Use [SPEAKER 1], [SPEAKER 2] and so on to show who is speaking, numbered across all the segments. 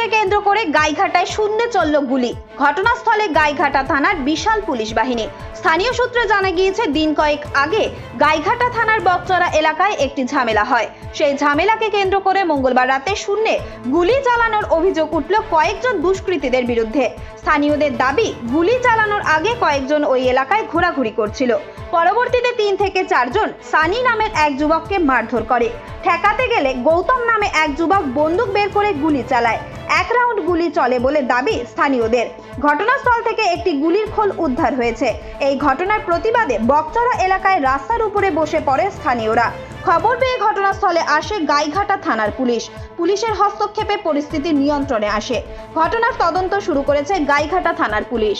[SPEAKER 1] প্রতিবাদকে কেন্দ্র করে গাইঘাটায় শূন্যে চলল গুলি। ঘটনাস্থলে গাইঘাটা থানার বিশাল পুলিশ বাহিনী। স্থানীয় সূত্রে জানা গিয়েছে, দিন কয়েক আগে গাইঘাটা থানার বকচরা এলাকায় একটি ঝামেলা হয়। সেই ঝামেলাকে কেন্দ্র করে মঙ্গলবার রাতে শূন্যে গুলি চালানোর অভিযোগ উঠল কয়েকজন দুষ্কৃতীদের বিরুদ্ধে। স্থানীয়দের দাবি, গুলি চালানোর আগে কয়েকজন ওই এলাকায় ঘোরাঘুরি করছিল। পরবর্তীতে তিন থেকে চারজন সানি নামের এক যুবককে মারধর করে। ঠেকাতে গেলে গৌতম নামে এক যুবক বন্দুক বের করে গুলি চালায়। এক রাউন্ড গুলি চলে বলে দাবি স্থানীয়দের। ঘটনাস্থল থেকে একটি গুলির খোল উদ্ধার হয়েছে। এই ঘটনার প্রতিবাদে বকচরা এলাকায় রাস্তার উপরে বসে পড়ে স্থানীয়রা। খবর পেয়ে ঘটনাস্থলে আসে গাইঘাটা থানার পুলিশ। পুলিশের হস্তক্ষেপে পরিস্থিতি নিয়ন্ত্রণে আসে। ঘটনার তদন্ত শুরু করেছে গাইঘাটা থানার পুলিশ।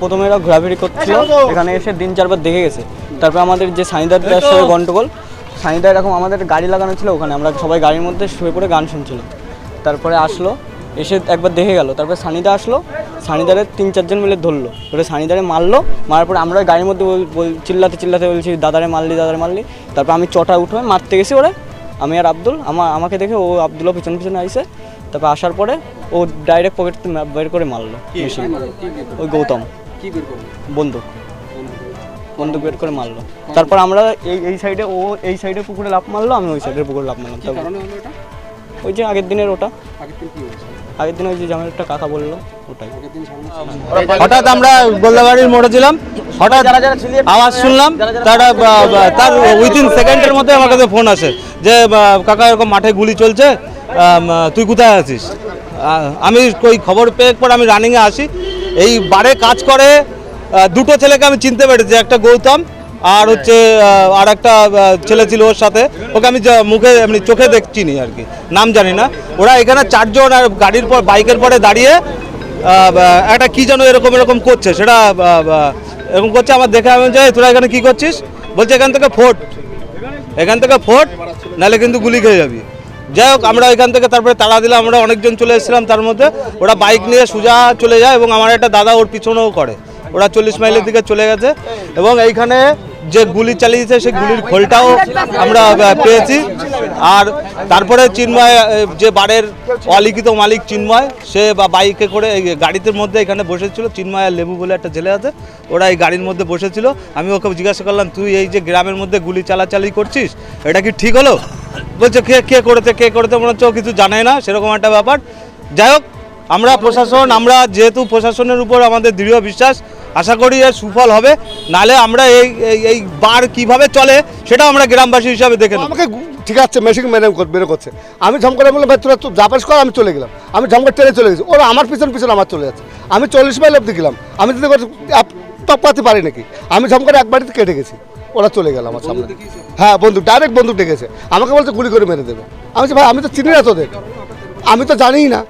[SPEAKER 2] প্রথমে এরা ঘোরাফেরি করছিল এখানে এসে দিন চারবার দেখে গেছে। তারপর আমাদের যে সানিদারটার সাথে গন্ডগোল সানিদা এরকম আমাদের গাড়ি লাগানো ছিল ওখানে আমরা সবাই গাড়ির মধ্যে শুয়ে পড়ে গান শুনছিল তারপরে আসলো এসে একবার দেখে গেল তারপরে সানিদা আসলো সানিদারে তিন চারজন মিলে ধরলো। ধরে সানিদারে মারলো মারার পরে আমরা গাড়ির মধ্যে চিল্লাতে চিল্লাতে বলছি দাদারে মারলি দাদারে মারলি। তারপর আমি চটা উঠে মারতে গেছি ওরে। আমি আর আব্দুল আমার আমাকে দেখে ও আব্দুলও পিছন পিছনে আইসে। তারপর আসার পরে ও ডাইরেক্ট পকেট বের করে মারলো ওই গৌতম। বন্দুক। বন্দুক বের করে মারলো। তারপর আমরা এই এই সাইডে ও এই সাইডে পুকুরে লাফ মারলো আমি ওই সাইডের পুকুরে লাফ মারলাম।
[SPEAKER 3] কি
[SPEAKER 2] তারপর
[SPEAKER 3] কারণে হলো এটা?
[SPEAKER 2] ওই যে আগের দিনের ওটা।
[SPEAKER 3] আগের দিন কি হয়েছে?
[SPEAKER 2] আগের দিন ওই যে জামাই একটা কাকা বলল ওটাই।
[SPEAKER 4] হঠাৎ আমরা গোল্লাবাড়ির মোড়ে ছিলাম হঠাৎ আওয়াজ শুনলাম তার বা- তার উইদিন সেকেন্ডের মধ্যে আমার কাছে ফোন আসে যে কাকা এরকম মাঠে গুলি চলছে তুই কোথায় আছিস? আমি ওই খবর পেয়ে পর আমি রানিংয়ে আসি। এই বারে কাজ করে দুটো ছেলেকে আমি চিনতে পেরেছি একটা গৌতম আর হচ্ছে আর একটা ছেলে ছিল ওর সাথে। ওকে আমি যা- মুখে এমনি চোখে দেখছি নি আর কি নাম জানি না। ওরা এখানে চারজন আর গাড়ির পর বাইকের পরে দাঁড়িয়ে একটা কি যেন এরকম এরকম করছে সেটা এরকম করছে। আমার দেখে আমি যাই তোরা এখানে কি করছিস? বলছে এখান থেকে ফোট এখান থেকে ফোট নাহলে কিন্তু গুলি খেয়ে যাবি। যাই হোক আমরা এখান থেকে তারপরে তাড়া দিলাম আমরা অনেকজন চলে এসেছিলাম তার মধ্যে। ওরা বাইক নিয়ে সোজা চলে যায় এবং আমার একটা দাদা ওর পিছনেও করে। ওরা চল্লিশ মাইলের দিকে চলে গেছে। এবং এইখানে যে গুলি চালিয়েছে, সেই গুলির খোলটাও আমরা পেয়েছি। আর তারপরে চিন্ময় যে বাড়ির অলিখিত মালিক চিন্ময়, সে বা বাইকে করে এই গাড়িতে মধ্যে এখানে বসেছিল। চিন্ময় আর লেবু বলে একটা ছেলে আছে, ওরা এই গাড়ির মধ্যে বসেছিল। আমি ওকে জিজ্ঞাসা করলাম, তুই এই যে গ্রামের মধ্যে গুলি চালাচালি করছিস, এটা কি ঠিক হলো? বলছে, কে কে করেছে কে করেছে? মনে হচ্ছে ও কিছু জানে না, সেরকম একটা ব্যাপার। যাই হোক, আমরা প্রশাসন, আমরা যেহেতু প্রশাসনের উপর আমাদের দৃঢ় বিশ্বাস আশা করি এর সুফল হবে। নালে আমরা এই, এই- বার কীভাবে চলে সেটা আমরা গ্রামবাসী হিসাবে দেখে
[SPEAKER 5] আমাকে ঠিক আছে মেশিন কর- বের করছে। আমি ঝম করে বললাম, ভাই, তোরা তো জাপাস কর, আমি চলে গেলাম। আমি ঝম করে ট্রেনে চলে গেছি। ওরা আমার পিছন পিছন আমার চলে যাচ্ছে। আমি চল্লিশ মাইল অব্দি গেলাম। আমি যদি টপাতে পারি নাকি? আমি ঝম করে এক বাড়িতে কেটে গেছি। ওরা চলে গেল আমার সামনে। হ্যাঁ বন্দুক ডাইরেক্ট বন্দুক ডেকেছে। আমাকে বলছে, গুলি করে মেরে দেবে। আমি ভাই, আমি তো চিনি না তোদের। আমি তো জানিই না।